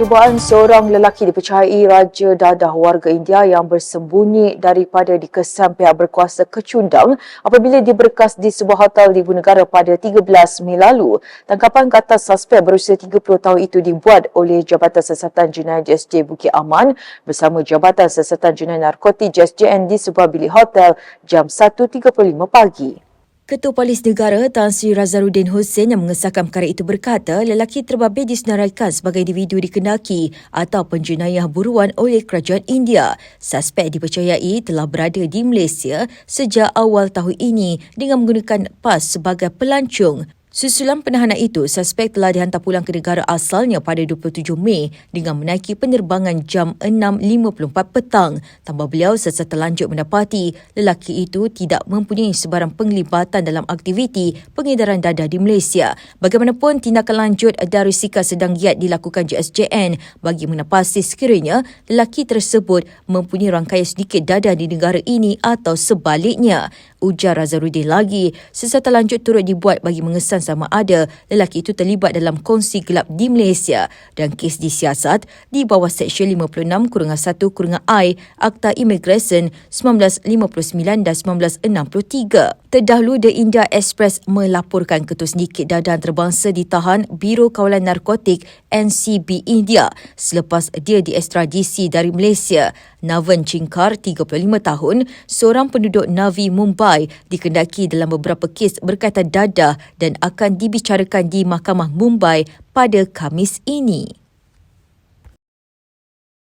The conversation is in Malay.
Percubaan seorang lelaki dipercayai Raja Dadah warga India yang bersembunyi daripada dikesan pihak berkuasa kecundang apabila diberkas di sebuah hotel di negara pada 13 Mei lalu. Tangkapan ke atas suspek berusia 30 tahun itu dibuat oleh Jabatan Siasatan Jenayah JSJ Bukit Aman bersama Jabatan Siasatan Jenayah Narkotik JSJN di sebuah bilik hotel jam 1.35 pagi. Ketua Polis Negara Tan Sri Razaruddin Hussein yang mengesahkan perkara itu berkata lelaki terbabit disenaraikan sebagai individu dikenaki atau penjenayah buruan oleh kerajaan India. Suspek dipercayai telah berada di Malaysia sejak awal tahun ini dengan menggunakan pas sebagai pelancong. Susulan penahanan itu, suspek telah dihantar pulang ke negara asalnya pada 27 Mei dengan menaiki penerbangan jam 6.54 petang. Tambah beliau serta terlanjut mendapati lelaki itu tidak mempunyai sebarang penglibatan dalam aktiviti pengedaran dadah di Malaysia. Bagaimanapun, tindakan lanjut dari sikap sedang giat dilakukan JSJN bagi menepasi sekiranya lelaki tersebut mempunyai rangkaian sedikit dadah di negara ini atau sebaliknya. Ujar Razaruddin lagi, sesuatu lanjut turut dibuat bagi mengesan sama ada lelaki itu terlibat dalam kongsi gelap di Malaysia dan kes disiasat di bawah Seksyen 56 kurungan 1 kurungan I Akta Immigration 1959 dan 1963. Terdahulu The India Express melaporkan ketua sindiket dadah antarabangsa ditahan Biro Kawalan Narkotik NCB India selepas dia diekstradisi dari Malaysia. Navan Chinkar, 35 tahun, seorang penduduk Navi Mumbai dikendaki dalam beberapa kes berkaitan dadah dan akan dibicarakan di Mahkamah Mumbai pada Kamis ini.